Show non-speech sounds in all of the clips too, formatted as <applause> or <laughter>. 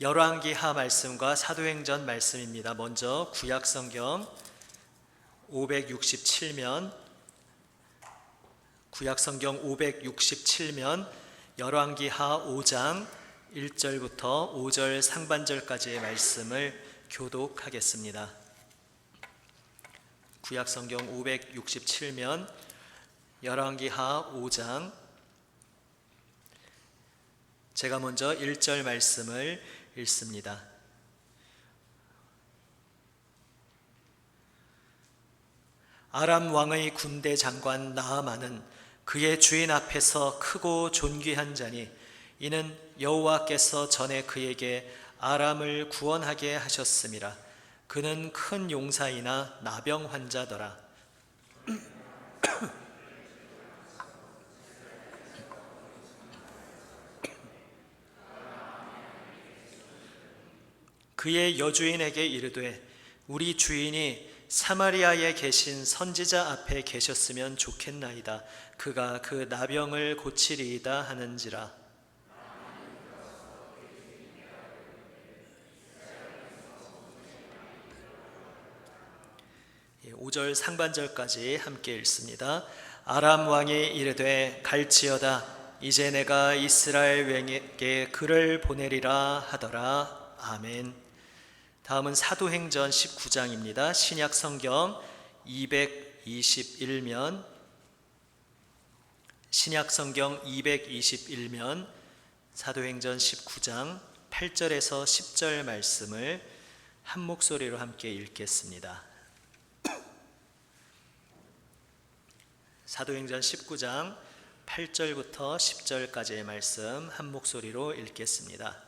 열왕기하 말씀과 사도행전 말씀입니다. 먼저 구약 성경 567면 구약 성경 567면 열왕기하 5장 1절부터 5절 상반절까지의 말씀을 교독하겠습니다. 구약 성경 567면 열왕기하 5장 제가 먼저 1절 말씀을 읽습니다. 아람 왕의 군대 장관 나아만은 그의 주인 앞에서 크고 존귀한 자니 이는 여호와께서 전에 그에게 아람을 구원하게 하셨음이라 그는 큰 용사이나 나병 환자더라 그의 여주인에게 이르되 우리 주인이 사마리아에 계신 선지자 앞에 계셨으면 좋겠나이다. 그가 그 나병을 고치리이다 하는지라. 예, 5절 상반절까지 함께 읽습니다. 아람 왕이 이르되 갈지어다 이제 내가 이스라엘 왕에게 글을 보내리라 하더라. 아멘. 다음은 사도행전 19장입니다. 신약 성경 221면 신약 성경 221면 사도행전 19장 8절에서 10절 말씀을 한 목소리로 함께 읽겠습니다. 사도행전 19장 8절부터 10절까지의 말씀 한 목소리로 읽겠습니다.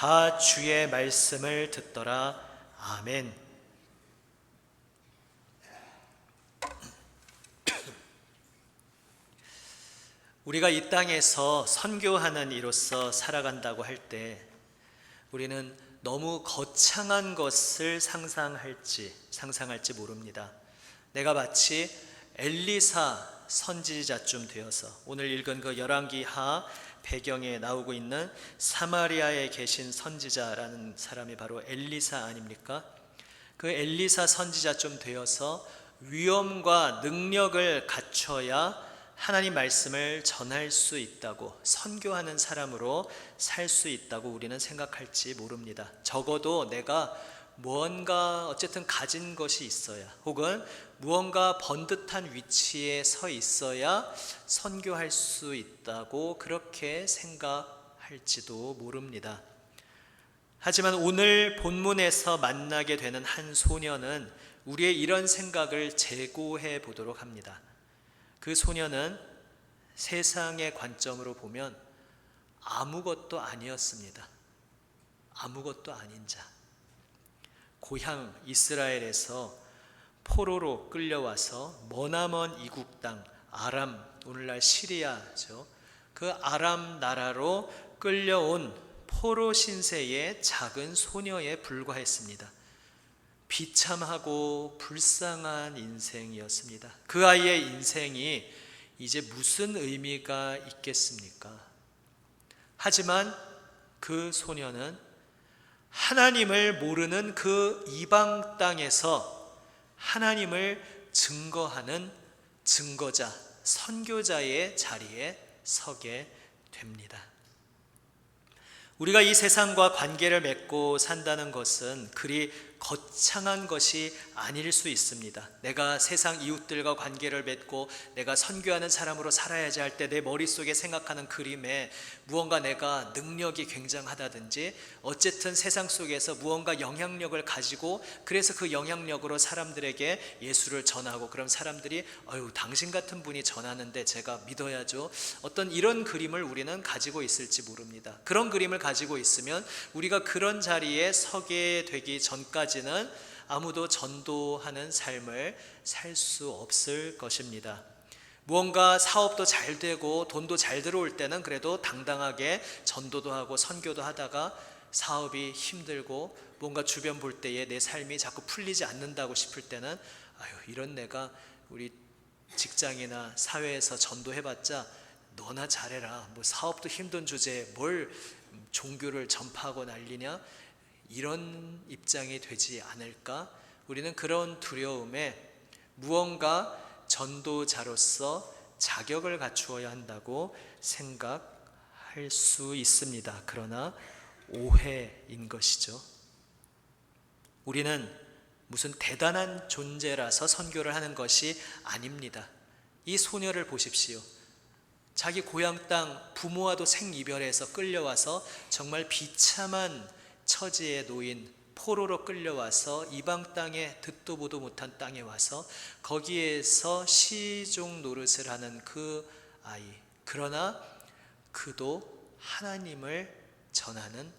다 주의 말씀을 듣더라. 아멘. <clears throat> 우리가 이 땅에서 선교하는 이로서 살아간다고 할 때 우리는 너무 거창한 것을 상상할지 상상할지 모릅니다. 내가 마치 엘리사 선지자쯤 되어서 오늘 읽은 그 열왕기 하 배경에 나오고 있는 사마리아에 계신 선지자라는 사람이 바로 엘리사 아닙니까? 그 엘리사 선지자쯤 되어서 위엄과 능력을 갖춰야 하나님 말씀을 전할 수 있다고 선교하는 사람으로 살 수 있다고 우리는 생각할지 모릅니다. 적어도 내가 무언가 어쨌든 가진 것이 있어야 혹은 무언가 번듯한 위치에 서 있어야 선교할 수 있다고 그렇게 생각할지도 모릅니다. 하지만 오늘 본문에서 만나게 되는 한 소녀는 우리의 이런 생각을 재고해 보도록 합니다. 그 소녀는 세상의 관점으로 보면 아무것도 아니었습니다. 아무것도 아닌 자. 고향 이스라엘에서 포로로 끌려와서 머나먼 이국 땅 아람 오늘날 시리아죠. 그 아람 나라로 끌려온 포로 신세의 작은 소녀에 불과했습니다. 비참하고 불쌍한 인생이었습니다. 그 아이의 인생이 이제 무슨 의미가 있겠습니까? 하지만 그 소녀는 하나님을 모르는 그 이방 땅에서 하나님을 증거하는 증거자, 선교자의 자리에 서게 됩니다. 우리가 이 세상과 관계를 맺고 산다는 것은 그리 거창한 것이 아닐 수 있습니다. 내가 세상 이웃들과 관계를 맺고 내가 선교하는 사람으로 살아야지 할 때 내 머릿속에 생각하는 그림에 무언가 내가 능력이 굉장하다든지 어쨌든 세상 속에서 무언가 영향력을 가지고 그래서 그 영향력으로 사람들에게 예수를 전하고 그럼 사람들이 어유 당신 같은 분이 전하는데 제가 믿어야죠. 어떤 이런 그림을 우리는 가지고 있을지 모릅니다. 그런 그림을 가지고 있으면 우리가 그런 자리에 서게 되기 전까지는 아무도 전도하는 삶을 살 수 없을 것입니다. 무언가 사업도 잘 되고 돈도 잘 들어올 때는 그래도 당당하게 전도도 하고 선교도 하다가 사업이 힘들고 뭔가 주변 볼 때에 내 삶이 자꾸 풀리지 않는다고 싶을 때는 아유 이런 내가 우리 직장이나 사회에서 전도해봤자 너나 잘해라 뭐 사업도 힘든 주제에 뭘 종교를 전파하고 난리냐 이런 입장이 되지 않을까 우리는 그런 두려움에 무언가 전도자로서 자격을 갖추어야 한다고 생각할 수 있습니다. 그러나 오해인 것이죠. 우리는 무슨 대단한 존재라서 선교를 하는 것이 아닙니다. 이 소녀를 보십시오. 자기 고향 땅 부모와도 생이별해서 끌려와서 정말 비참한 처지에 놓인 포로로 끌려와서 이방 땅에 듣도 보도 못한 땅에 와서 거기에서 시종 노릇을 하는 그 아이. 그러나 그도 하나님을 전하는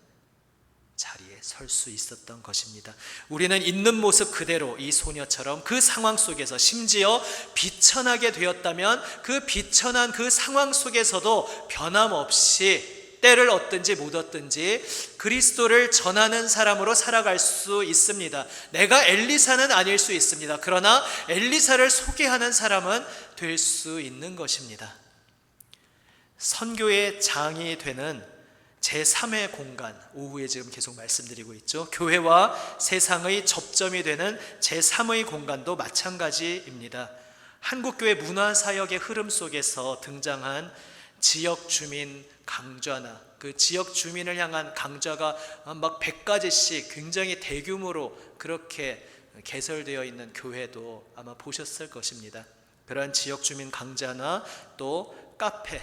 자리에 설 수 있었던 것입니다. 우리는 있는 모습 그대로 이 소녀처럼 그 상황 속에서 심지어 비천하게 되었다면 그 비천한 그 상황 속에서도 변함없이 때를 얻든지 못 얻든지 그리스도를 전하는 사람으로 살아갈 수 있습니다. 내가 엘리사는 아닐 수 있습니다. 그러나 엘리사를 소개하는 사람은 될 수 있는 것입니다. 선교의 장이 되는 제3의 공간, 오후에 지금 계속 말씀드리고 있죠. 교회와 세상의 접점이 되는 제3의 공간도 마찬가지입니다. 한국교회 문화사역의 흐름 속에서 등장한 지역 주민 강좌나 그 지역 주민을 향한 강좌가 막 100가지씩 굉장히 대규모로 그렇게 개설되어 있는 교회도 아마 보셨을 것입니다. 그러한 지역 주민 강좌나 또 카페,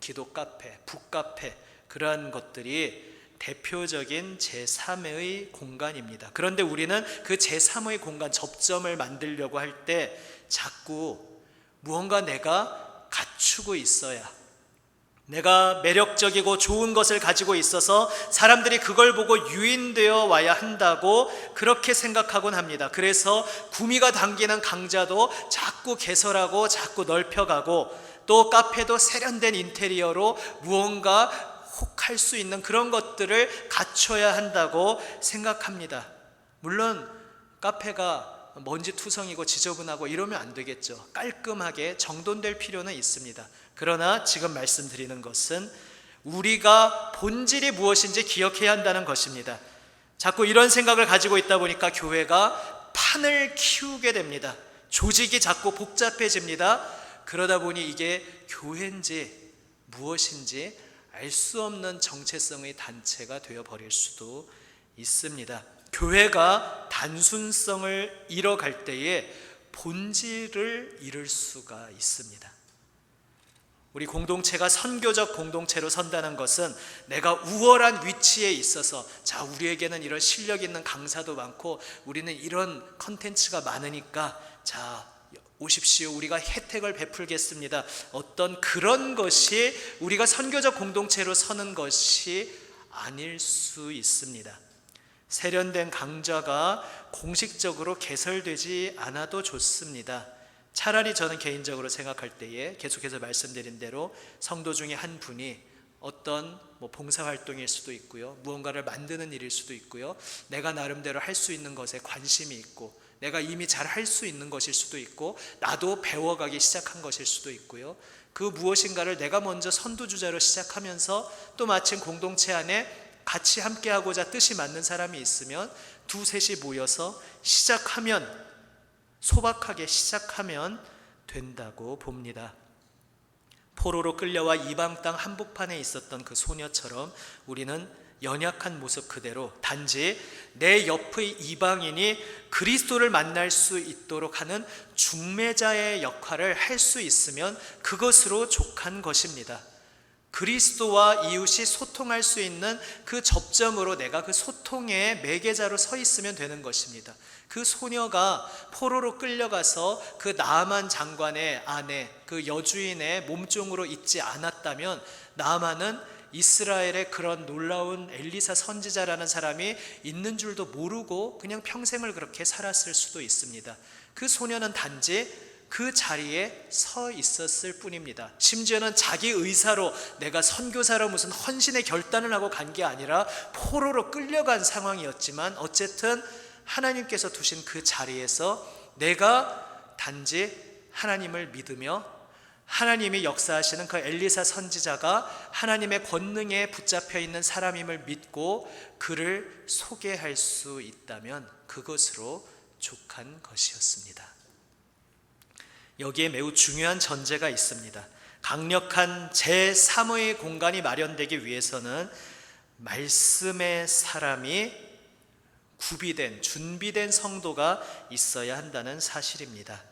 기도 카페, 북카페 그러한 것들이 대표적인 제3의 공간입니다. 그런데 우리는 그 제3의 공간 접점을 만들려고 할 때 자꾸 무언가 내가 갖추고 있어야 내가 매력적이고 좋은 것을 가지고 있어서 사람들이 그걸 보고 유인되어 와야 한다고 그렇게 생각하곤 합니다. 그래서 구미가 당기는 강좌도 자꾸 개설하고 자꾸 넓혀가고 또 카페도 세련된 인테리어로 무언가 혹할 수 있는 그런 것들을 갖춰야 한다고 생각합니다. 물론 카페가 먼지 투성이고 지저분하고 이러면 안 되겠죠. 깔끔하게 정돈될 필요는 있습니다. 그러나 지금 말씀드리는 것은 우리가 본질이 무엇인지 기억해야 한다는 것입니다. 자꾸 이런 생각을 가지고 있다 보니까 교회가 판을 키우게 됩니다. 조직이 자꾸 복잡해집니다. 그러다 보니 이게 교회인지 무엇인지 알 수 없는 정체성의 단체가 되어 버릴 수도 있습니다. 교회가 단순성을 잃어갈 때에 본질을 잃을 수가 있습니다. 우리 공동체가 선교적 공동체로 선다는 것은 내가 우월한 위치에 있어서 자 우리에게는 이런 실력 있는 강사도 많고 우리는 이런 컨텐츠가 많으니까 자 오십시오. 우리가 혜택을 베풀겠습니다. 어떤 그런 것이 우리가 선교적 공동체로 서는 것이 아닐 수 있습니다. 세련된 강좌가 공식적으로 개설되지 않아도 좋습니다 차라리 저는 개인적으로 생각할 때에 계속해서 말씀드린 대로 성도 중에 한 분이 어떤 뭐 봉사 활동일 수도 있고요. 무언가를 만드는 일일 수도 있고요. 내가 나름대로 할 수 있는 것에 관심이 있고 내가 이미 잘 할 수 있는 것일 수도 있고 나도 배워가기 시작한 것일 수도 있고요. 그 무엇인가를 내가 먼저 선두주자로 시작하면서 또 마침 공동체 안에 같이 함께하고자 뜻이 맞는 사람이 있으면 두 셋이 모여서 시작하면 소박하게 시작하면 된다고 봅니다. 포로로 끌려와 이방 땅 한복판에 있었던 그 소녀처럼 우리는 연약한 모습 그대로 단지 내 옆의 이방인이 그리스도를 만날 수 있도록 하는 중매자의 역할을 할 수 있으면 그것으로 족한 것입니다. 그리스도와 이웃이 소통할 수 있는 그 접점으로 내가 그 소통의 매개자로 서 있으면 되는 것입니다. 그 소녀가 포로로 끌려가서 그 나만 장관의 아내, 그 여주인의 몸종으로 있지 않았다면 나만은 이스라엘의 그런 놀라운 엘리사 선지자라는 사람이 있는 줄도 모르고 그냥 평생을 그렇게 살았을 수도 있습니다. 그 소녀는 단지 그 자리에 서 있었을 뿐입니다. 심지어는 자기 의사로 내가 선교사로 무슨 헌신의 결단을 하고 간 게 아니라 포로로 끌려간 상황이었지만 어쨌든 하나님께서 두신 그 자리에서 내가 단지 하나님을 믿으며 하나님이 역사하시는 그 엘리사 선지자가 하나님의 권능에 붙잡혀 있는 사람임을 믿고 그를 소개할 수 있다면 그것으로 족한 것이었습니다. 여기에 매우 중요한 전제가 있습니다. 강력한 제3의 공간이 마련되기 위해서는 말씀의 사람이 구비된, 준비된 성도가 있어야 한다는 사실입니다.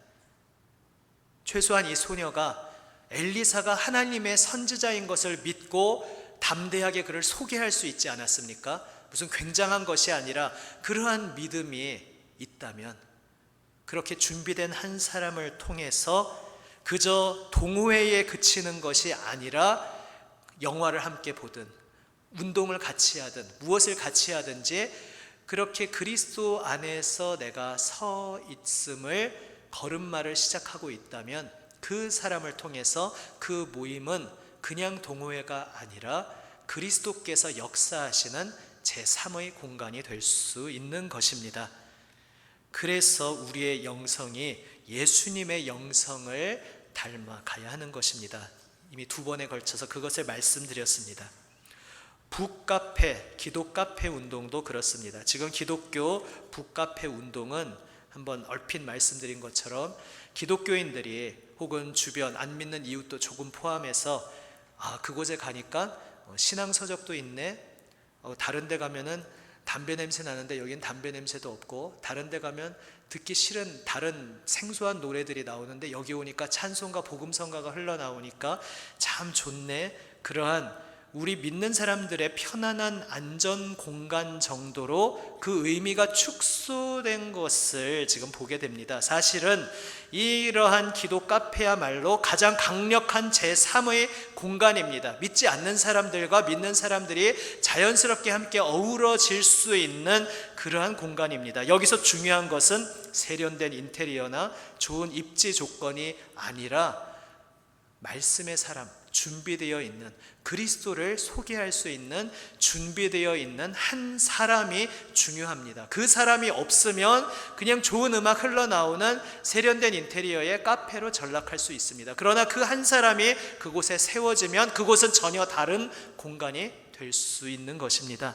최소한 이 소녀가 엘리사가 하나님의 선지자인 것을 믿고 담대하게 그를 소개할 수 있지 않았습니까? 무슨 굉장한 것이 아니라 그러한 믿음이 있다면 그렇게 준비된 한 사람을 통해서 그저 동호회에 그치는 것이 아니라 영화를 함께 보든 운동을 같이 하든 무엇을 같이 하든지 그렇게 그리스도 안에서 내가 서 있음을 걸음마를 시작하고 있다면 그 사람을 통해서 그 모임은 그냥 동호회가 아니라 그리스도께서 역사하시는 제3의 공간이 될 수 있는 것입니다. 그래서 우리의 영성이 예수님의 영성을 닮아가야 하는 것입니다. 이미 두 번에 걸쳐서 그것을 말씀드렸습니다. 북카페, 기독카페 운동도 그렇습니다. 지금 기독교 북카페 운동은 한번 얼핏 말씀드린 것처럼 기독교인들이 혹은 주변 안 믿는 이웃도 조금 포함해서 아 그곳에 가니까 어, 신앙 서적도 있네. 어, 다른 데 가면은 담배 냄새 나는데 여긴 담배 냄새도 없고 다른 데 가면 듣기 싫은 다른 생소한 노래들이 나오는데 여기 오니까 찬송가 복음성가가 흘러나오니까 참 좋네. 그러한 우리 믿는 사람들의 편안한 안전 공간 정도로 그 의미가 축소된 것을 지금 보게 됩니다. 사실은 이러한 기도 카페야말로 가장 강력한 제3의 공간입니다. 믿지 않는 사람들과 믿는 사람들이 자연스럽게 함께 어우러질 수 있는 그러한 공간입니다. 여기서 중요한 것은 세련된 인테리어나 좋은 입지 조건이 아니라 말씀의 사람, 준비되어 있는 그리스도를 소개할 수 있는 준비되어 있는 한 사람이 중요합니다. 그 사람이 없으면 그냥 좋은 음악 흘러나오는 세련된 인테리어의 카페로 전락할 수 있습니다. 그러나 그 한 사람이 그곳에 세워지면 그곳은 전혀 다른 공간이 될 수 있는 것입니다.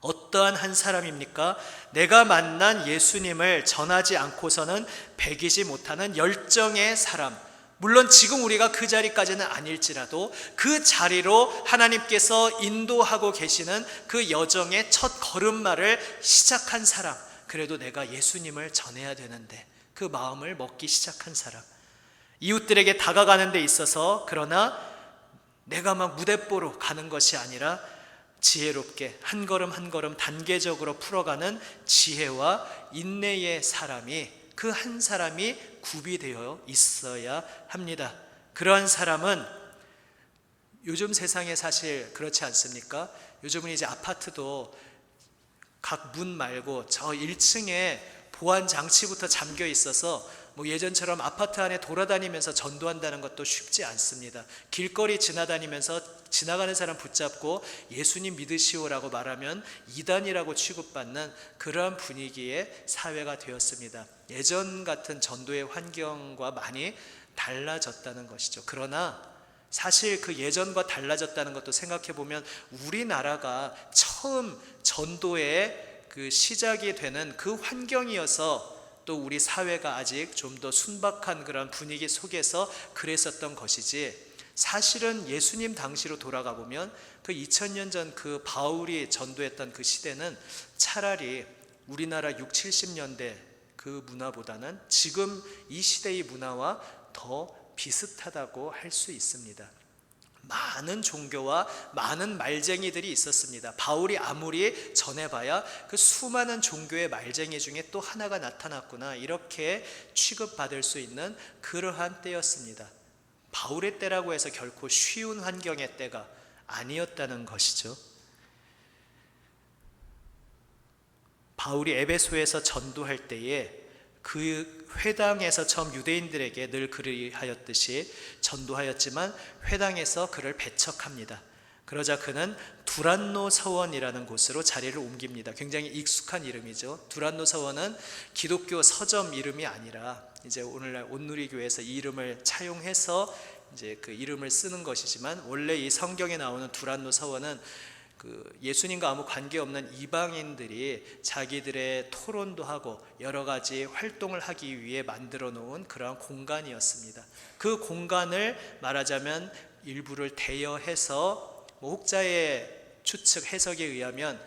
어떠한 한 사람입니까? 내가 만난 예수님을 전하지 않고서는 배기지 못하는 열정의 사람. 물론 지금 우리가 그 자리까지는 아닐지라도 그 자리로 하나님께서 인도하고 계시는 그 여정의 첫 걸음마를 시작한 사람. 그래도 내가 예수님을 전해야 되는데 그 마음을 먹기 시작한 사람. 이웃들에게 다가가는 데 있어서 그러나 내가 막 무대뽀로 가는 것이 아니라 지혜롭게 한 걸음 한 걸음 단계적으로 풀어가는 지혜와 인내의 사람이 그 한 사람이 구비되어 있어야 합니다. 그러한 사람은 요즘 세상에 사실 그렇지 않습니까? 요즘은 이제 아파트도 각 문 말고 저 1층에 보안 장치부터 잠겨 있어서 뭐 예전처럼 아파트 안에 돌아다니면서 전도한다는 것도 쉽지 않습니다. 길거리 지나다니면서 지나가는 사람 붙잡고 예수님 믿으시오라고 말하면 이단이라고 취급받는 그러한 분위기의 사회가 되었습니다. 예전 같은 전도의 환경과 많이 달라졌다는 것이죠. 그러나 사실 그 예전과 달라졌다는 것도 생각해 보면 우리나라가 처음 전도의 그 시작이 되는 그 환경이어서 또 우리 사회가 아직 좀 더 순박한 그런 분위기 속에서 그랬었던 것이지 사실은 예수님 당시로 돌아가 보면 그 2000년 전 그 바울이 전도했던 그 시대는 차라리 우리나라 6, 70년대 그 문화보다는 지금 이 시대의 문화와 더 비슷하다고 할 수 있습니다. 많은 종교와 많은 말쟁이들이 있었습니다. 바울이 아무리 전해봐야 그 수많은 종교의 말쟁이 중에 또 하나가 나타났구나 이렇게 취급받을 수 있는 그러한 때였습니다. 바울의 때라고 해서 결코 쉬운 환경의 때가 아니었다는 것이죠. 바울이 에베소에서 전도할 때에 그 회당에서 처음 유대인들에게 늘 그리하였듯이 전도하였지만 회당에서 그를 배척합니다. 그러자 그는 두란노 서원이라는 곳으로 자리를 옮깁니다. 굉장히 익숙한 이름이죠. 두란노 서원은 기독교 서점 이름이 아니라 이제 오늘날 온누리교회에서 이 이름을 차용해서 이제 그 이름을 쓰는 것이지만 원래 이 성경에 나오는 두란노 서원은 그 예수님과 아무 관계없는 이방인들이 자기들의 토론도 하고 여러 가지 활동을 하기 위해 만들어 놓은 그러한 공간이었습니다. 그 공간을 말하자면 일부를 대여해서 뭐 혹자의 추측 해석에 의하면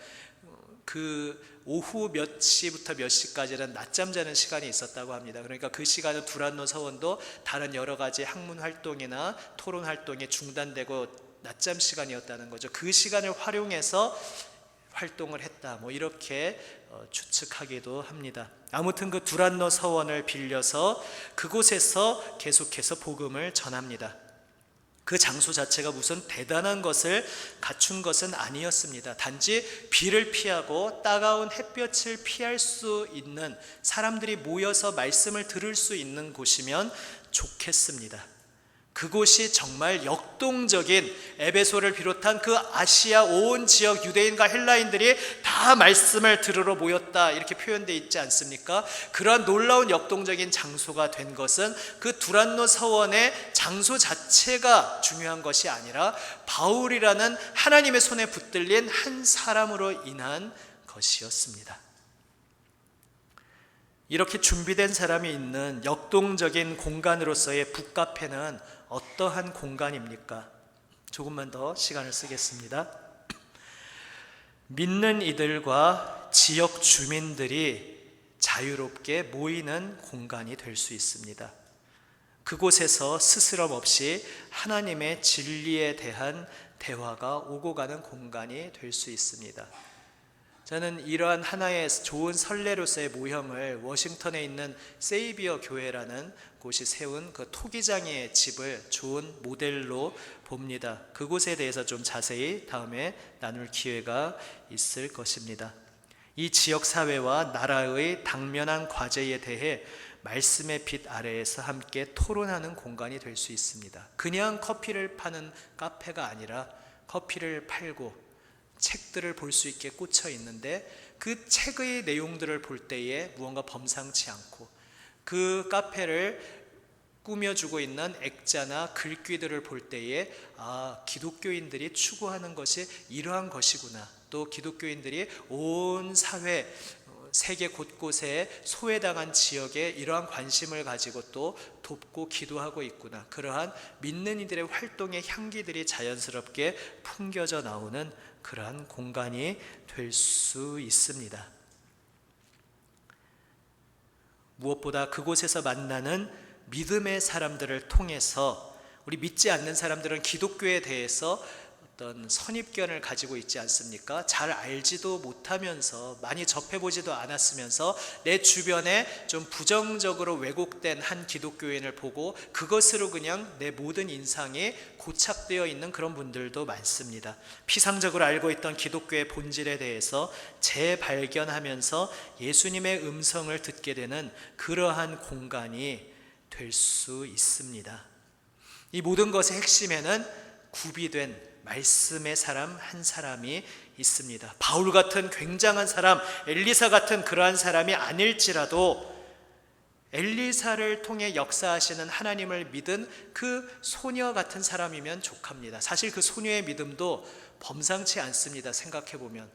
그 오후 몇 시부터 몇 시까지는 낮잠 자는 시간이 있었다고 합니다. 그러니까 그 시간은 두란노 서원도 다른 여러 가지 학문 활동이나 토론 활동이 중단되고 낮잠 시간이었다는 거죠. 그 시간을 활용해서 활동을 했다. 뭐 이렇게 어, 추측하기도 합니다. 아무튼 그 두란노 서원을 빌려서 그곳에서 계속해서 복음을 전합니다. 그 장소 자체가 무슨 대단한 것을 갖춘 것은 아니었습니다. 단지 비를 피하고 따가운 햇볕을 피할 수 있는 사람들이 모여서 말씀을 들을 수 있는 곳이면 좋겠습니다. 그곳이 정말 역동적인 에베소를 비롯한 그 아시아 온 지역 유대인과 헬라인들이 다 말씀을 들으러 모였다 이렇게 표현되어 있지 않습니까? 그러한 놀라운 역동적인 장소가 된 것은 그 두란노 서원의 장소 자체가 중요한 것이 아니라 바울이라는 하나님의 손에 붙들린 한 사람으로 인한 것이었습니다. 이렇게 준비된 사람이 있는 역동적인 공간으로서의 북카페는 어떠한 공간입니까? 조금만 더 시간을 쓰겠습니다. 믿는 이들과 지역 주민들이 자유롭게 모이는 공간이 될 수 있습니다. 그곳에서 스스럼 없이 하나님의 진리에 대한 대화가 오고 가는 공간이 될 수 있습니다. 저는 이러한 하나의 좋은 선례로서의 모형을 워싱턴에 있는 세이비어 교회라는 곳이 세운 그 토기장의 집을 좋은 모델로 봅니다. 그곳에 대해서 좀 자세히 다음에 나눌 기회가 있을 것입니다. 이 지역 사회와 나라의 당면한 과제에 대해 말씀의 빛 아래에서 함께 토론하는 공간이 될 수 있습니다. 그냥 커피를 파는 카페가 아니라 커피를 팔고 책들을 볼 수 있게 꽂혀 있는데 그 책의 내용들을 볼 때에 무언가 범상치 않고 그 카페를 꾸며주고 있는 액자나 글귀들을 볼 때에 아 기독교인들이 추구하는 것이 이러한 것이구나. 또 기독교인들이 온 사회 어, 세계 곳곳에 소외당한 지역에 이러한 관심을 가지고 또 돕고 기도하고 있구나 그러한 믿는 이들의 활동의 향기들이 자연스럽게 풍겨져 나오는 그러한 공간이 될 수 있습니다. 무엇보다 그곳에서 만나는 믿음의 사람들을 통해서 우리 믿지 않는 사람들은 기독교에 대해서 어떤 선입견을 가지고 있지 않습니까? 잘 알지도 못하면서 많이 접해보지도 않았으면서 내 주변에 좀 부정적으로 왜곡된 한 기독교인을 보고 그것으로 그냥 내 모든 인상이 고착되어 있는 그런 분들도 많습니다. 피상적으로 알고 있던 기독교의 본질에 대해서 재발견하면서 예수님의 음성을 듣게 되는 그러한 공간이 될 수 있습니다. 이 모든 것의 핵심에는 구비된 말씀의 사람 한 사람이 있습니다. 바울 같은 굉장한 사람, 엘리사 같은 그러한 사람이 아닐지라도 엘리사를 통해 역사하시는 하나님을 믿은 그 소녀 같은 사람이면 족합니다. 사실 그 소녀의 믿음도 범상치 않습니다. 생각해 보면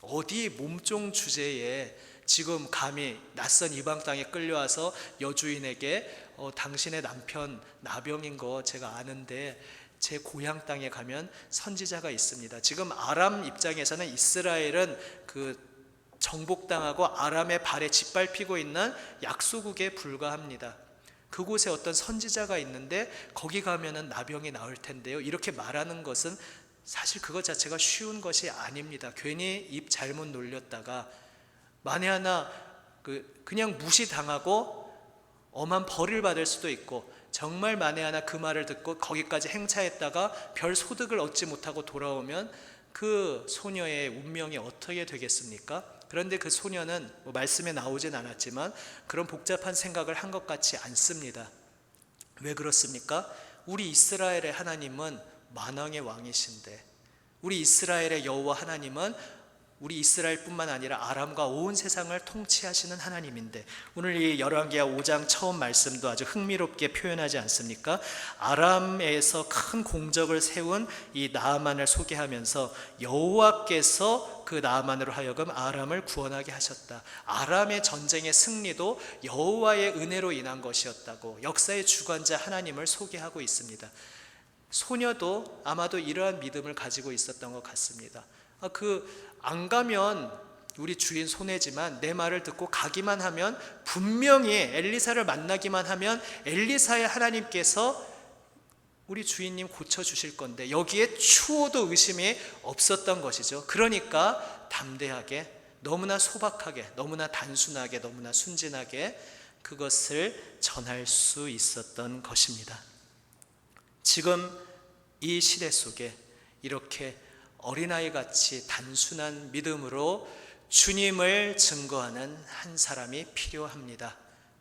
어디 몸종 주제에 지금 감히 낯선 이방 땅에 끌려와서 여주인에게 어, 당신의 남편 나병인 거 제가 아는데 제 고향 땅에 가면 선지자가 있습니다. 지금 아람 입장에서는 이스라엘은 그 정복당하고 아람의 발에 짓밟히고 있는 약소국에 불과합니다. 그곳에 어떤 선지자가 있는데 거기 가면은 나병이 나을 텐데요. 이렇게 말하는 것은 사실 그것 자체가 쉬운 것이 아닙니다. 괜히 입 잘못 놀렸다가 만에 하나 그 그냥 무시당하고 엄한 벌을 받을 수도 있고 정말 만에 하나 그 말을 듣고 거기까지 행차했다가 별 소득을 얻지 못하고 돌아오면 그 소녀의 운명이 어떻게 되겠습니까? 그런데 그 소녀는 뭐 말씀에 나오진 않았지만 그런 복잡한 생각을 한 것 같지 않습니다. 왜 그렇습니까? 우리 이스라엘의 하나님은 만왕의 왕이신데 우리 이스라엘의 여호와 하나님은 우리 이스라엘뿐만 아니라 아람과 온 세상을 통치하시는 하나님인데 오늘 이 열왕기하 5장 처음 말씀도 아주 흥미롭게 표현하지 않습니까? 아람에서 큰 공적을 세운 이 나아만을 소개하면서 여호와께서 그 나아만으로 하여금 아람을 구원하게 하셨다. 아람의 전쟁의 승리도 여호와의 은혜로 인한 것이었다고 역사의 주관자 하나님을 소개하고 있습니다. 소녀도 아마도 이러한 믿음을 가지고 있었던 것 같습니다. 아, 그안 가면 우리 주인 손해지만 내 말을 듣고 가기만 하면 분명히 엘리사를 만나기만 하면 엘리사의 하나님께서 우리 주인님 고쳐 주실 건데 여기에 추호도 의심이 없었던 것이죠. 그러니까 담대하게 너무나 소박하게 너무나 단순하게 너무나 순진하게 그것을 전할 수 있었던 것입니다. 지금 이 시대 속에 이렇게 어린아이 같이 단순한 믿음으로 주님을 증거하는 한 사람이 필요합니다.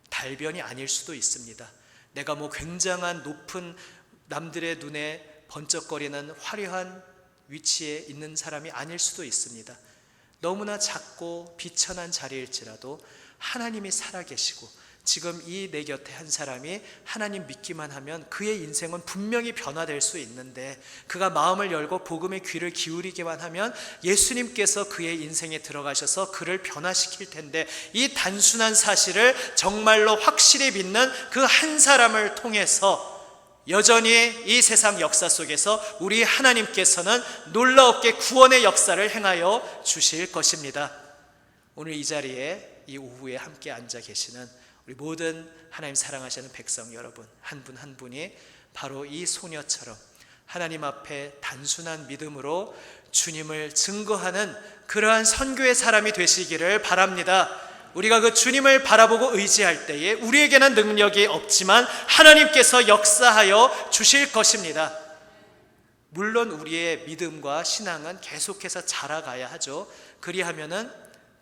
달변이 아닐 수도 있습니다. 내가 뭐 굉장한 높은 남들의 눈에 번쩍거리는 화려한 위치에 있는 사람이 아닐 수도 있습니다. 너무나 작고 비천한 자리일지라도 하나님이 살아계시고 지금 이 내 곁에 한 사람이 하나님 믿기만 하면 그의 인생은 분명히 변화될 수 있는데 그가 마음을 열고 복음의 귀를 기울이기만 하면 예수님께서 그의 인생에 들어가셔서 그를 변화시킬 텐데 이 단순한 사실을 정말로 확실히 믿는 그 한 사람을 통해서 여전히 이 세상 역사 속에서 우리 하나님께서는 놀라웠게 구원의 역사를 행하여 주실 것입니다. 오늘 이 자리에 이 오후에 함께 앉아 계시는 우리 모든 하나님 사랑하시는 백성 여러분 한분한 분이 바로 이 소녀처럼 하나님 앞에 단순한 믿음으로 주님을 증거하는 그러한 선교의 사람이 되시기를 바랍니다. 우리가 그 주님을 바라보고 의지할 때에 우리에게는 능력이 없지만 하나님께서 역사하여 주실 것입니다. 물론 우리의 믿음과 신앙은 계속해서 자라가야 하죠. 그리하면은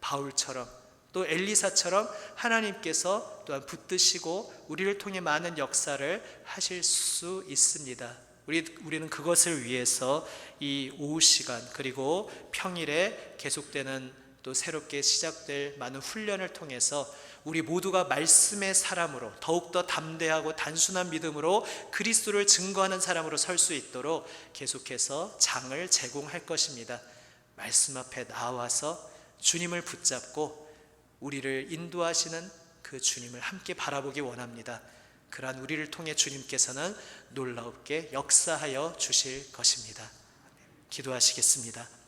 바울처럼 또 엘리사처럼 하나님께서 또한 붙드시고 우리를 통해 많은 역사를 하실 수 있습니다. 우리 우리는 그것을 위해서 이 오후 시간 그리고 평일에 계속되는 또 새롭게 시작될 많은 훈련을 통해서 우리 모두가 말씀의 사람으로 더욱더 담대하고 단순한 믿음으로 그리스도를 증거하는 사람으로 설 수 있도록 계속해서 장을 제공할 것입니다. 말씀 앞에 나와서 주님을 붙잡고 우리를 인도하시는 그 주님을 함께 바라보기 원합니다. 그러한 우리를 통해 주님께서는 놀라웁게 역사하여 주실 것입니다. 기도하시겠습니다.